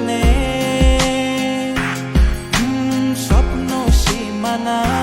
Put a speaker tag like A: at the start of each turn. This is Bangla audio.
A: জানে। স্বপ্ন সীমানা